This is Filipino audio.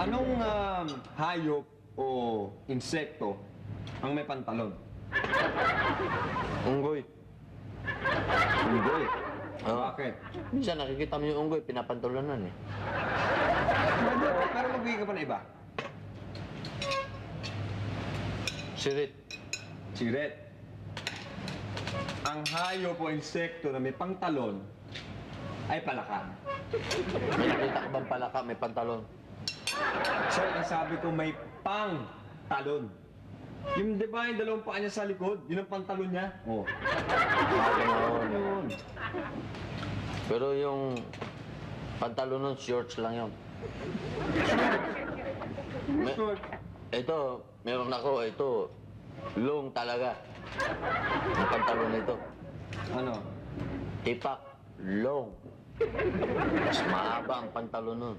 Anong um, hayop o insekto ang may pantalon? Unggoy. Unggoy. Oo. Bakit? Minsan nakikita mo yung unggoy, pinapantulunan eh. Oh, pero magbigay ka pa na iba. Sirit. Siret. Ang hayop o insekto na may pantalon ay palaka. May nakita ka bang palaka, may pantalon? Sir, ang sabi ko may pang talon. Yung di ba yung dalawang paa niya sa likod, yun ang pantalon niya. Oh. Ah, ganoon. Yun. Pero yung pantalon nun, shorts lang yun. Short. Ito, meron ako, ito, long talaga. Ang pantalon nito. Ano? Tipak, long. Mas mahaba ang pantalon nun.